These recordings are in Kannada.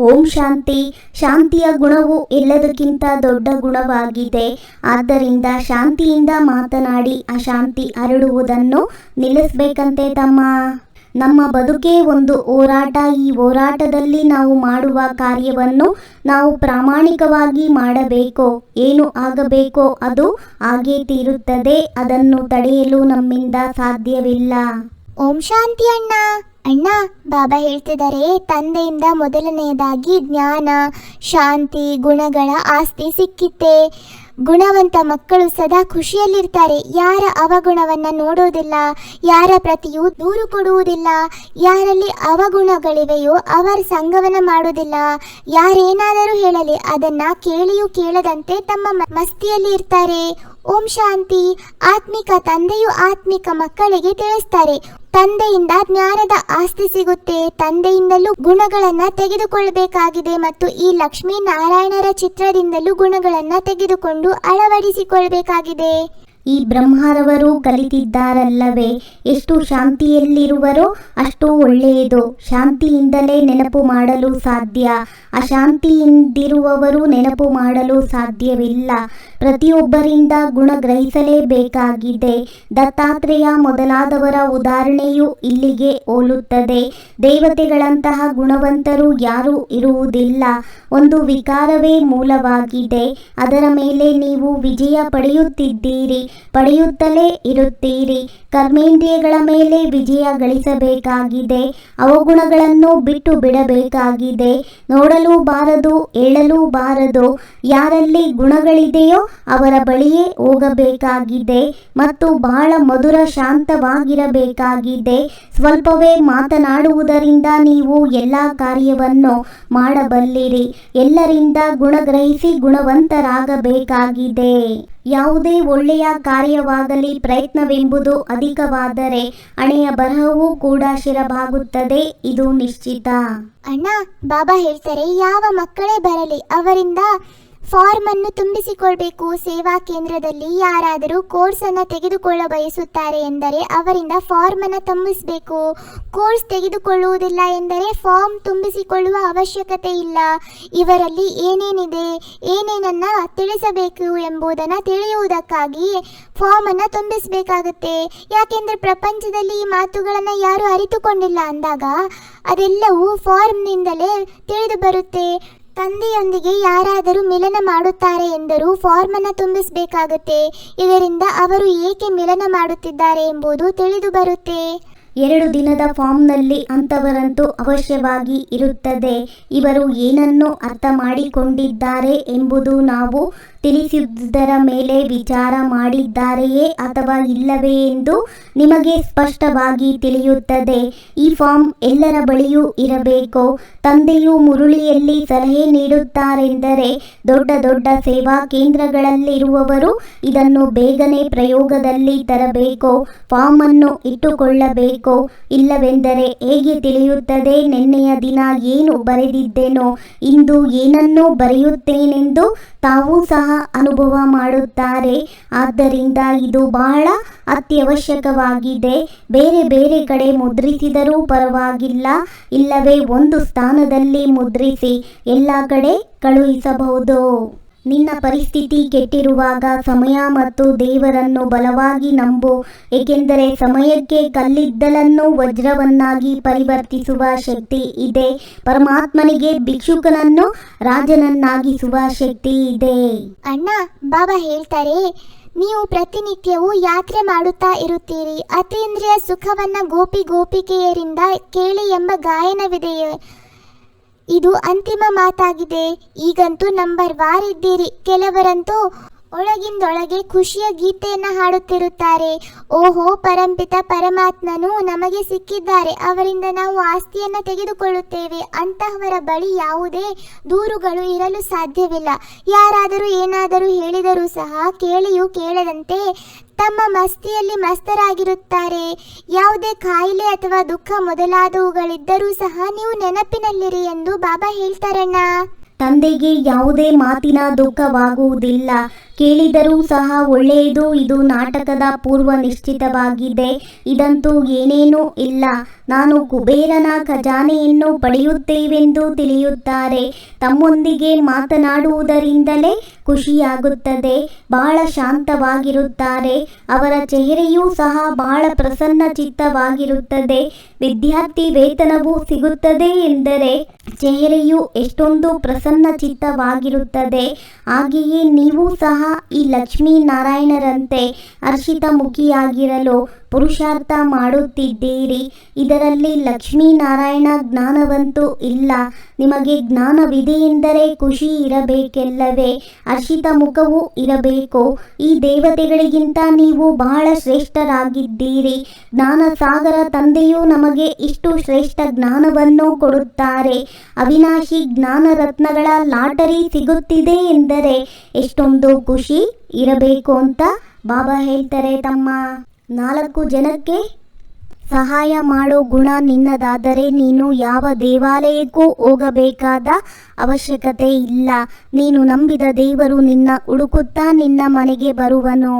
ಓಂ ಶಾಂತಿ, ಶಾಂತಿಯ ಗುಣವು ಎಲ್ಲದಕ್ಕಿಂತ ದೊಡ್ಡ ಗುಣವಾಗಿದೆ. ಆದ್ದರಿಂದ ಶಾಂತಿಯಿಂದ ಮಾತನಾಡಿ ಅಶಾಂತಿ ಹರಡುವುದನ್ನು ನಿಲ್ಲಿಸಬೇಕಂತೆ ತಮ್ಮ. ನಮ್ಮ ಬದುಕೇ ಒಂದು ಹೋರಾಟ. ಈ ಹೋರಾಟದಲ್ಲಿ ನಾವು ಮಾಡುವ ಕಾರ್ಯವನ್ನು ನಾವು ಪ್ರಾಮಾಣಿಕವಾಗಿ ಮಾಡಬೇಕು, ಏನು ಆಗಬೇಕೋ ಅದು ಹಾಗೇ ತೀರುತ್ತದೆ. ಅದನ್ನು ತಡೆಯಲು ನಮ್ಮಿಂದ ಸಾಧ್ಯವಿಲ್ಲ. ಓಂ ಶಾಂತಿ ಅಣ್ಣ. ಅಣ್ಣ, ಬಾಬಾ ಹೇಳ್ತಿದ್ದಾರೆ, ತಂದೆಯಿಂದ ಮೊದಲನೆಯದಾಗಿ ಜ್ಞಾನ, ಶಾಂತಿ, ಗುಣಗಳ ಆಸ್ತಿ ಸಿಕ್ಕಿತ್ತೆ ಗುಣವಂತ ಮಕ್ಕಳು ಸದಾ ಖುಷಿಯಲ್ಲಿರ್ತಾರೆ. ಯಾರ ಅವಗುಣವನ್ನ ನೋಡೋದಿಲ್ಲ, ಯಾರ ಪ್ರತಿಯೂ ದೂರು ಕೊಡುವುದಿಲ್ಲ, ಯಾರಲ್ಲಿ ಅವಗುಣಗಳಿವೆಯೋ ಅವರ ಸಂಗವನ ಮಾಡುವುದಿಲ್ಲ. ಯಾರೇನಾದರೂ ಹೇಳಲಿ, ಅದನ್ನ ಕೇಳಿಯೂ ಕೇಳದಂತೆ ತಮ್ಮ ಮಸ್ತಿಯಲ್ಲಿ ಇರ್ತಾರೆ ಓಂ ಶಾಂತಿ. ಆತ್ಮಿಕ ತಂದೆಯು ಆತ್ಮಿಕ ಮಕ್ಕಳಿಗೆ ತಿಳಿಸ್ತಾರೆ. ತಂದೆಯಿಂದ ಜ್ಞಾನದ ಆಸ್ತಿ ಸಿಗುತ್ತೆ. ತಂದೆಯಿಂದಲೂ ಗುಣಗಳನ್ನ ತೆಗೆದುಕೊಳ್ಳಬೇಕಾಗಿದೆ ಮತ್ತು ಈ ಲಕ್ಷ್ಮೀ ನಾರಾಯಣರ ಚಿತ್ರದಿಂದಲೂ ಗುಣಗಳನ್ನ ತೆಗೆದುಕೊಂಡು ಅಳವಡಿಸಿಕೊಳ್ಬೇಕಾಗಿದೆ. ಈ ಬ್ರಹ್ಮರವರು ಕಲಿತಿದ್ದಾರಲ್ಲವೇ? ಎಷ್ಟು ಶಾಂತಿಯಲ್ಲಿರುವರೋ ಅಷ್ಟು ಒಳ್ಳೆಯದು. ಶಾಂತಿಯಿಂದಲೇ ನೆನಪು ಮಾಡಲು ಸಾಧ್ಯ. ಅಶಾಂತಿಯಿಂದಿರುವವರು ನೆನಪು ಮಾಡಲು ಸಾಧ್ಯವಿಲ್ಲ. ಪ್ರತಿಯೊಬ್ಬರಿಂದ ಗುಣ ಗ್ರಹಿಸಲೇಬೇಕಾಗಿದೆ. ದತ್ತಾತ್ರೇಯ ಮೊದಲಾದವರ ಉದಾಹರಣೆಯು ಇಲ್ಲಿಗೆ ಹೋಲುತ್ತದೆ. ದೇವತೆಗಳಂತಹ ಗುಣವಂತರು ಯಾರೂ ಇರುವುದಿಲ್ಲ. ಒಂದು ವಿಕಾರವೇ ಮೂಲವಾಗಿದೆ. ಅದರ ಮೇಲೆ ನೀವು ವಿಜಯ ಪಡೆಯುತ್ತಿದ್ದೀರಿ. ಪಡೆಯುತ್ತಲೇ ಇರುತ್ತೀರಿ. ಕರ್ಮೇಂದ್ರಿಯಗಳ ಮೇಲೆ ವಿಜಯ ಗಳಿಸಬೇಕಾಗಿದೆ. ಅವಗುಣಗಳನ್ನು ಬಿಟ್ಟು ಬಿಡಬೇಕಾಗಿದೆ. ನೋಡಲು ಬಾರದು, ಹೇಳಲು ಬಾರದು. ಯಾರಲ್ಲಿ ಗುಣಗಳಿದೆಯೋ ಅವರ ಬಳಿಯೇ ಹೋಗಬೇಕಾಗಿದೆ ಮತ್ತು ಬಹಳ ಮಧುರ ಶಾಂತವಾಗಿರಬೇಕಾಗಿದೆ. ಸ್ವಲ್ಪವೇ ಮಾತನಾಡುವುದರಿಂದ ನೀವು ಎಲ್ಲ ಕಾರ್ಯವನ್ನು ಮಾಡಬಲ್ಲಿರಿ. ಎಲ್ಲರಿಂದ ಗುಣಗ್ರಹಿಸಿ ಗುಣವಂತರಾಗಬೇಕಾಗಿದೆ. ಯಾವುದೇ ಒಳ್ಳೆಯ ಕಾರ್ಯವಾಗಲಿ ಪ್ರಯತ್ನವೆಂಬುದು ಅಧಿಕವಾದರೆ ಹಣೆಯ ಬರಹವೂ ಕೂಡ ಶಿರಬಾಗುತ್ತದೆ ಇದು ನಿಶ್ಚಿತ. ಅಣ್ಣ ಬಾಬಾ ಹೇಳ್ತಾರೆ ಯಾವ ಮಕ್ಕಳೇ ಬರಲಿ ಅವರಿಂದ ಫಾರ್ಮ್ ಅನ್ನು ತುಂಬಿಸಿಕೊಳ್ಬೇಕು. ಸೇವಾ ಕೇಂದ್ರದಲ್ಲಿ ಯಾರಾದರೂ ಕೋರ್ಸ್ ಅನ್ನು ತೆಗೆದುಕೊಳ್ಳ ಬಯಸುತ್ತಾರೆ ಎಂದರೆ ಅವರಿಂದ ಫಾರ್ಮ್ ಅನ್ನು ತುಂಬಿಸಬೇಕು. ಕೋರ್ಸ್ ತೆಗೆದುಕೊಳ್ಳುವುದಿಲ್ಲ ಎಂದರೆ ಫಾರ್ಮ್ ತುಂಬಿಸಿಕೊಳ್ಳುವ ಅವಶ್ಯಕತೆ ಇಲ್ಲ. ಇವರಲ್ಲಿ ಏನೇನಿದೆ, ಏನೇನನ್ನ ತಿಳಿಸಬೇಕು ಎಂಬುದನ್ನು ತಿಳಿಯುವುದಕ್ಕಾಗಿ ಫಾರ್ಮ್ ಅನ್ನು ತುಂಬಿಸಬೇಕಾಗುತ್ತೆ. ಯಾಕೆಂದ್ರೆ ಪ್ರಪಂಚದಲ್ಲಿ ಈ ಮಾತುಗಳನ್ನು ಯಾರು ಅರಿತುಕೊಂಡಿಲ್ಲ ಅಂದಾಗ ಅದೆಲ್ಲವೂ ಫಾರ್ಮ್ನಿಂದಲೇ ತಿಳಿದು ಬರುತ್ತೆ. ತಂದೆಯೊಂದಿಗೆ ಯಾರಾದರೂ ಮಿಲನ ಮಾಡುತ್ತಾರೆ ಎಂದರೂ ಫಾರ್ಮ್ ಅನ್ನ ತುಂಬಿಸಬೇಕಾಗುತ್ತೆ. ಇದರಿಂದ ಅವರು ಏಕೆ ಮಿಲನ ಮಾಡುತ್ತಿದ್ದಾರೆ ಎಂಬುದು ತಿಳಿದು ಬರುತ್ತೆ. ಎರಡು ದಿನದ ಫಾರ್ಮ್ನಲ್ಲಿ ಅಂಥವರಂತೂ ಅವಶ್ಯವಾಗಿ ಇರುತ್ತದೆ. ಇವರು ಏನನ್ನು ಅರ್ಥ ಮಾಡಿಕೊಂಡಿದ್ದಾರೆ ಎಂಬುದು ನಾವು ತಿಳಿಸಿದ್ದರ ಮೇಲೆ ವಿಚಾರ ಮಾಡಿದ್ದಾರೆಯೇ ಅಥವಾ ಇಲ್ಲವೇ ಎಂದು ನಿಮಗೆ ಸ್ಪಷ್ಟವಾಗಿ ತಿಳಿಯುತ್ತದೆ. ಈ ಫಾರ್ಮ್ ಎಲ್ಲರ ಬಳಿಯೂ ಇರಬೇಕು. ತಂದೆಯು ಮುರುಳಿಯಲ್ಲಿ ಸಲಹೆ ನೀಡುತ್ತಾರೆಂದರೆ ದೊಡ್ಡ ದೊಡ್ಡ ಸೇವಾ ಕೇಂದ್ರಗಳಲ್ಲಿರುವವರು ಇದನ್ನು ಬೇಗನೆ ಪ್ರಯೋಗದಲ್ಲಿ ತರಬೇಕು. ಫಾರ್ಮ್ ಅನ್ನು ಇಟ್ಟುಕೊಳ್ಳಬೇಕು. ಇಲ್ಲವೆಂದರೆ ಹೇಗೆ ತಿಳಿಯುತ್ತದೆ? ನಿನ್ನೆಯ ದಿನ ಏನು ಬರೆದಿದ್ದೇನೋ, ಇಂದು ಏನನ್ನು ಬರೆಯುತ್ತೇನೆಂದು ತಾವೂ ಸಹ ಅನುಭವ ಮಾಡುತ್ತಾರೆ. ಆದ್ದರಿಂದ ಇದು ಬಹಳ ಅತ್ಯವಶ್ಯಕವಾಗಿದೆ. ಬೇರೆ ಬೇರೆ ಕಡೆ ಮುದ್ರಿಸಿದರೂ ಪರವಾಗಿಲ್ಲ. ಇಲ್ಲವೇ ಒಂದು ಸ್ಥಾನದಲ್ಲಿ ಮುದ್ರಿಸಿ, ಎಲ್ಲ ಕಡೆ ಕಳುಹಿಸಬಹುದು. ನಿನ್ನ ಪರಿಸ್ಥಿತಿ ಕೆಟ್ಟಿರುವಾಗ ಸಮಯ ಮತ್ತು ದೇವರನ್ನು ಬಲವಾಗಿ ನಂಬು, ಏಕೆಂದರೆ ಸಮಯಕ್ಕೆ ಕಲ್ಲಿದ್ದಲನ್ನು ವಜ್ರವನ್ನಾಗಿ ಪರಿವರ್ತಿಸುವ ಶಕ್ತಿ ಇದೆ. ಪರಮಾತ್ಮನಿಗೆ ಭಿಕ್ಷುಕನನ್ನು ರಾಜನನ್ನಾಗಿಸುವ ಶಕ್ತಿ ಇದೆ. ಅಣ್ಣ, ಬಾಬಾ ಹೇಳ್ತಾರೆ, ನೀವು ಪ್ರತಿನಿತ್ಯವೂ ಯಾತ್ರೆ ಮಾಡುತ್ತಾ ಇರುತ್ತೀರಿ. ಅತೀಂದ್ರಿಯ ಸುಖವನ್ನ ಗೋಪಿ ಗೋಪಿಕೆಯರಿಂದ ಕೇಳಿ ಎಂಬ ಗಾಯನವಿದೆಯೇ. ಇದು ಅಂತಿಮ ಮಾತಾಗಿದೆ. ಈಗಂತೂ ನಂಬರ್ ವಾರ್ ಇದ್ದೀರಿ. ಕೆಲವರಂತೂ ಒಳಗಿಂದೊಳಗೆ ಖುಷಿಯ ಗೀತೆಯನ್ನ ಹಾಡುತ್ತಿರುತ್ತಾರೆ. ಓಹೋ, ಪರಂಪಿತ ಪರಮಾತ್ಮನು ನಮಗೆ ಸಿಕ್ಕಿದ್ದಾರೆ. ಅವರಿಂದ ನಾವು ಆಸ್ತಿಯನ್ನ ತೆಗೆದುಕೊಳ್ಳುತ್ತೇವೆ. ಅಂತಹವರ ಬಳಿ ಯಾವುದೇ ದೂರುಗಳು ಇರಲು ಸಾಧ್ಯವಿಲ್ಲ. ಯಾರಾದರೂ ಏನಾದರೂ ಹೇಳಿದರೂ ಸಹ ಕೇಳಿಯೂ ಕೇಳದಂತೆ ತಮ್ಮ ಮಸ್ತಿಯಲ್ಲಿ ಮಸ್ತರಾಗಿರುತ್ತಾರೆ. ಯಾವುದೇ ಕಾಯಿಲೆ ಅಥವಾ ದುಃಖ ಮೊದಲಾದವುಗಳಿದ್ದರೂ ಸಹ ನೀವು ನೆನಪಿನಲ್ಲಿರಿ ಎಂದು ಬಾಬಾ ಹೇಳ್ತಾರಣ್ಣ. ತಂದೆಗೆ ಯಾವುದೇ ಮಾತಿನ ದುಃಖವಾಗುವುದಿಲ್ಲ. ಕೇಳಿದರೂ ಸಹ ಒಳ್ಳೆಯದು. ಇದು ನಾಟಕದ ಪೂರ್ವ ನಿಶ್ಚಿತವಾಗಿದೆ. ಇದಂತೂ ಏನೇನೂ ಇಲ್ಲ. ನಾನು ಕುಬೇರನ ಖಜಾನೆಯನ್ನು ಪಡೆಯುತ್ತೇವೆಂದು ತಿಳಿಯುತ್ತಾರೆ. ತಮ್ಮೊಂದಿಗೆ ಮಾತನಾಡುವುದರಿಂದಲೇ ಖುಷಿಯಾಗುತ್ತದೆ. ಬಹಳ ಶಾಂತವಾಗಿರುತ್ತಾರೆ. ಅವರ ಚೆಹರೆಯೂ ಸಹ ಬಹಳ ಪ್ರಸನ್ನ ಚಿತ್ತವಾಗಿರುತ್ತದೆ. ವಿದ್ಯಾರ್ಥಿ ವೇತನವು ಸಿಗುತ್ತದೆ ಎಂದರೆ ಚೆಹರೆಯು ಎಷ್ಟೊಂದು ಪ್ರಸನ್ನ ಚಿತ್ತವಾಗಿರುತ್ತದೆ ಹಾಗೆಯೇ ನೀವು ಸಹ ಈ ಲಕ್ಷ್ಮೀನಾರಾಯಣರಂತೆ ಹರ್ಷಿತ ಮುಖಿಯಾಗಿರಲು ಪುರುಷಾರ್ಥ ಮಾಡುತ್ತಿದ್ದೀರಿ. ಇದರಲ್ಲಿ ಲಕ್ಷ್ಮೀನಾರಾಯಣ ಜ್ಞಾನವಂತೂ ಇಲ್ಲ. ನಿಮಗೆ ಜ್ಞಾನವಿದೆ ಎಂದರೆ ಖುಷಿ ಇರಬೇಕೆಲ್ಲವೇ? ಅರ್ಷಿತ ಮುಖವೂ ಇರಬೇಕು. ಈ ದೇವತೆಗಳಿಗಿಂತ ನೀವು ಬಹಳ ಶ್ರೇಷ್ಠರಾಗಿದ್ದೀರಿ. ಜ್ಞಾನ ಸಾಗರ ತಂದೆಯು ನಮಗೆ ಇಷ್ಟು ಶ್ರೇಷ್ಠ ಜ್ಞಾನವನ್ನು ಕೊಡುತ್ತಾರೆ. ಅವಿನಾಶಿ ಜ್ಞಾನ ರತ್ನಗಳ ಲಾಟರಿ ಸಿಗುತ್ತಿದೆ ಎಂದರೆ ಎಷ್ಟೊಂದು ಖುಷಿ ಇರಬೇಕು ಅಂತ ಬಾಬಾ ಹೇಳ್ತಾರೆ ತಮ್ಮ ನಾಲ್ಕು ಜನಕ್ಕೆ ಸಹಾಯ ಮಾಡೋ ಗುಣ ನಿನ್ನದಾದರೆ ನೀನು ಯಾವ ದೇವಾಲಯಕ್ಕೂ ಹೋಗಬೇಕಾದ ಅವಶ್ಯಕತೆ ಇಲ್ಲ. ನೀನು ನಂಬಿದ ದೇವರು ನಿನ್ನ ಹುಡುಕುತ್ತಾ ನಿನ್ನ ಮನೆಗೆ ಬರುವನು.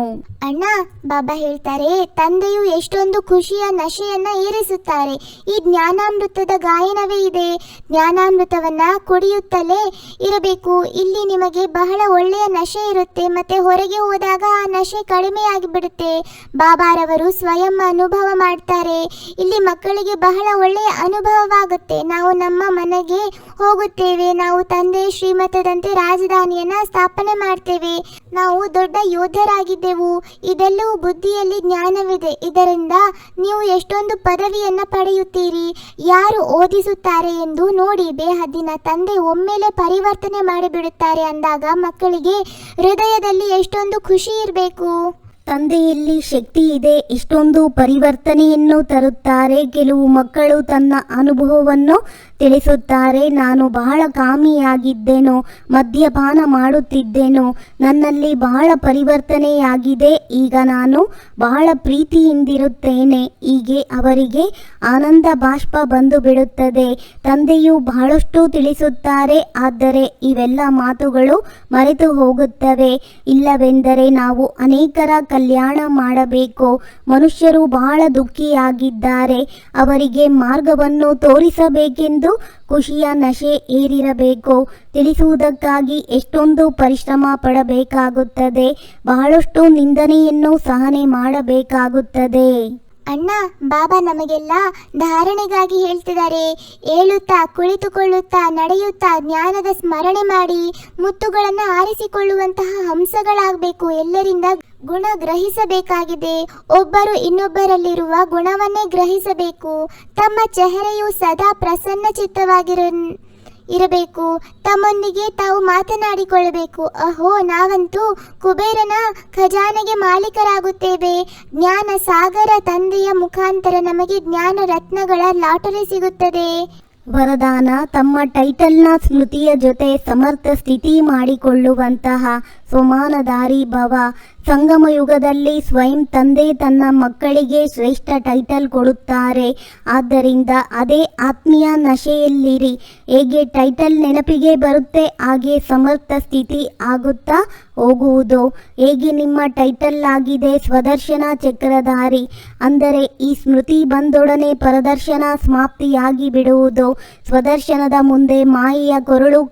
ಅಣ್ಣ, ಬಾಬಾ ಹೇಳ್ತಾರೆ, ತಂದೆಯು ಎಷ್ಟೊಂದು ಖುಷಿಯ ನಶೆಯನ್ನ ಏರಿಸುತ್ತಾರೆ. ಈ ಜ್ಞಾನಾಮೃತದ ಗಾಯನವೇ ಇದೆ. ಜ್ಞಾನಾಮೃತವನ್ನ ಕುಡಿಯುತ್ತಲೇ ಇರಬೇಕು. ಇಲ್ಲಿ ನಿಮಗೆ ಬಹಳ ಒಳ್ಳೆಯ ನಶೆ ಇರುತ್ತೆ, ಮತ್ತೆ ಹೊರಗೆ ಹೋದಾಗ ಆ ನಶೆ ಕಡಿಮೆಯಾಗಿಬಿಡುತ್ತೆ. ಬಾಬಾರವರು ಸ್ವಯಂ ಅನುಭವ ಮಾಡ್ತಾರೆ. ಇಲ್ಲಿ ಮಕ್ಕಳಿಗೆ ಬಹಳ ಒಳ್ಳೆಯ ಅನುಭವವಾಗುತ್ತೆ. ನಾವು ನಮ್ಮ ಮನೆಗೆ ಹೋಗುತ್ತೇವೆ. ನಾವು ತಂದೆ ಶ್ರೀಮತದಂತೆ ರಾಜಧಾನಿಯನ್ನ ಸ್ಥಾಪನೆ ಮಾಡ್ತೇವೆ. ನಾವು ದೊಡ್ಡ ಯೋಧರಾಗಿದ್ದೆವು ಇದೆಲ್ಲವೂ ಬುದ್ಧಿಯಲ್ಲಿ ಜ್ಞಾನವಿದೆ. ಇದರಿಂದ ನೀವು ಎಷ್ಟೊಂದು ಪದವಿಯನ್ನು ಪಡೆಯುತ್ತೀರಿ? ಯಾರು ಓದಿಸುತ್ತಾರೆ ಎಂದು ನೋಡಿ ಬೇಹದ್ದಿನ ತಂದೆ ಒಮ್ಮೆಲೆ ಪರಿವರ್ತನೆ ಮಾಡಿಬಿಡುತ್ತಾರೆ ಅಂದಾಗ ಮಕ್ಕಳಿಗೆ ಹೃದಯದಲ್ಲಿ ಎಷ್ಟೊಂದು ಖುಷಿ ಇರಬೇಕು. ತಂದೆಯಲ್ಲಿ ಶಕ್ತಿ ಇದೆ ಇಷ್ಟೊಂದು ಪರಿವರ್ತನೆಯನ್ನು ತರುತ್ತಾರೆ. ಕೆಲವು ಮಕ್ಕಳು ತನ್ನ ಅನುಭವವನ್ನು ತಿಳಿಸುತ್ತಾರೆ, ನಾನು ಬಹಳ ಕಾಮಿಯಾಗಿದ್ದೇನೋ, ಮದ್ಯಪಾನ ಮಾಡುತ್ತಿದ್ದೇನೋ, ನನ್ನಲ್ಲಿ ಬಹಳ ಪರಿವರ್ತನೆಯಾಗಿದೆ, ಈಗ ನಾನು ಬಹಳ ಪ್ರೀತಿಯಿಂದಿರುತ್ತೇನೆ. ಹೀಗೆ ಅವರಿಗೆ ಆನಂದ ಬಾಷ್ಪ ಬಂದು ಬಿಡುತ್ತದೆ ತಂದೆಯು ಬಹಳಷ್ಟು ತಿಳಿಸುತ್ತಾರೆ, ಆದರೆ ಇವೆಲ್ಲ ಮಾತುಗಳು ಮರೆತು ಹೋಗುತ್ತವೆ. ಇಲ್ಲವೆಂದರೆ ನಾವು ಅನೇಕರ ಕಲ್ಯಾಣ ಮಾಡಬೇಕು. ಮನುಷ್ಯರು ಬಹಳ ದುಃಖಿಯಾಗಿದ್ದಾರೆ, ಅವರಿಗೆ ಮಾರ್ಗವನ್ನು ತೋರಿಸಬೇಕೆಂದು ಖುಷಿಯ ನಶೆ ಏರಿರಬೇಕು ತಿಳಿಸುವುದಕ್ಕಾಗಿ ಎಷ್ಟೊಂದು ಪರಿಶ್ರಮ ಪಡಬೇಕಾಗುತ್ತದೆ. ಬಹಳಷ್ಟು ನಿಂದನೆಯನ್ನು ಸಹನೆ ಮಾಡಬೇಕಾಗುತ್ತದೆ. ಅಣ್ಣ, ಬಾಬಾ ನಮಗೆಲ್ಲ ಧಾರಣೆಗಾಗಿ ಹೇಳ್ತಿದ್ದಾರೆ. ಏಳುತ್ತಾ, ಕುಳಿತುಕೊಳ್ಳುತ್ತಾ, ನಡೆಯುತ್ತಾ, ಜ್ಞಾನದ ಸ್ಮರಣೆ ಮಾಡಿ ಮುತ್ತುಗಳನ್ನು ಆರಿಸಿಕೊಳ್ಳುವಂತಹ ಹಂಸಗಳಾಗಬೇಕು. ಎಲ್ಲರಿಂದ ಗುಣ ಗ್ರಹಿಸಬೇಕಾಗಿದೆ. ಒಬ್ಬರು ಇನ್ನೊಬ್ಬರಲ್ಲಿರುವ ಗುಣವನ್ನೇ ಗ್ರಹಿಸಬೇಕು. ತಮ್ಮ ಚೆಹರೆಯು ಸದಾ ಪ್ರಸನ್ನ ಚಿತ್ತವಾಗಿರ ಇರಬೇಕು. ತಮ್ಮೊಂದಿಗೆ ತಾವು ಮಾತನಾಡಿಕೊಳ್ಳಬೇಕು. ಅಹೋ, ನಾವಂತೂ ಕುಬೇರನ ಖಜಾನೆಗೆ ಮಾಲೀಕರಾಗುತ್ತೇವೆ. ಜ್ಞಾನ ಸಾಗರ ತಂದೆಯ ಮುಖಾಂತರ ನಮಗೆ ಜ್ಞಾನ ರತ್ನಗಳ ಲಾಟರಿ ಸಿಗುತ್ತದೆ. ವರದಾನ ತಮ್ಮ ಟೈಟಲ್ನ ಸ್ಮೃತಿಯ ಜೊತೆ ಸಮರ್ಥ ಸ್ಥಿತಿ ಮಾಡಿಕೊಳ್ಳುವಂತಹ ಸೋಮಾನದಾರಿ ಭವ ಸಂಗಮ ಯುಗದಲ್ಲಿ ಸ್ವಯಂ ತಂದೆ ತನ್ನ ಮಕ್ಕಳಿಗೆ ಶ್ರೇಷ್ಠ ಟೈಟಲ್ ಕೊಡುತ್ತಾರೆ. ಆದ್ದರಿಂದ ಅದೇ ಆತ್ಮೀಯ ನಶೆಯಲ್ಲಿರಿ. ಹೇಗೆ ಟೈಟಲ್ ನೆನಪಿಗೆ ಬರುತ್ತೆ, ಹಾಗೆ ಸಮರ್ಥ ಸ್ಥಿತಿ ಆಗುತ್ತಾ ಹೋಗುವುದು. ಹೇಗೆ ನಿಮ್ಮ ಟೈಟಲ್ ಆಗಿದೆ, ಸ್ವದರ್ಶನ ಚಕ್ರಧಾರಿ. ಅಂದರೆ ಈ ಸ್ಮೃತಿ ಬಂದೊಡನೆ ಪರದರ್ಶನ ಸಮಾಪ್ತಿಯಾಗಿ ಬಿಡುವುದು. ಸ್ವದರ್ಶನದ ಮುಂದೆ ಮಾಯೆಯ ಕೊರಳು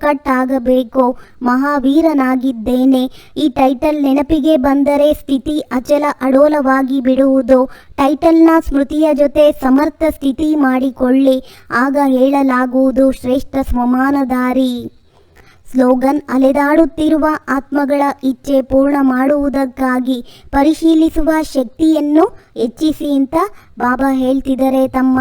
ಆಗಬೇಕು. ಮಹಾವೀರನಾಗಿದ್ದೇನೆ. ಈ ಟೈಟಲ್ ನೆನಪಿಗೆ ಬಂದರೆ ಸ್ಥಿತಿ ಅಚಲ ಅಡೋಲವಾಗಿ ಬಿಡುವುದು. ಟೈಟಲ್ನ ಸ್ಮೃತಿಯ ಜೊತೆ ಸಮರ್ಥ ಸ್ಥಿತಿ ಮಾಡಿಕೊಳ್ಳಿ. ಆಗ ಹೇಳಲಾಗುವುದು ಶ್ರೇಷ್ಠ ಸ್ವಮಾನದಾರಿ ಸ್ಲೋಗನ್, ಅಲೆದಾಡುತ್ತಿರುವ ಆತ್ಮಗಳ ಇಚ್ಛೆ ಪೂರ್ಣ ಮಾಡುವುದಕ್ಕಾಗಿ ಪರಿಶೀಲಿಸುವ ಶಕ್ತಿಯನ್ನು ಹೆಚ್ಚಿಸಿ ಅಂತ ಬಾಬಾ ಹೇಳ್ತಿದ್ದಾರೆ ತಮ್ಮ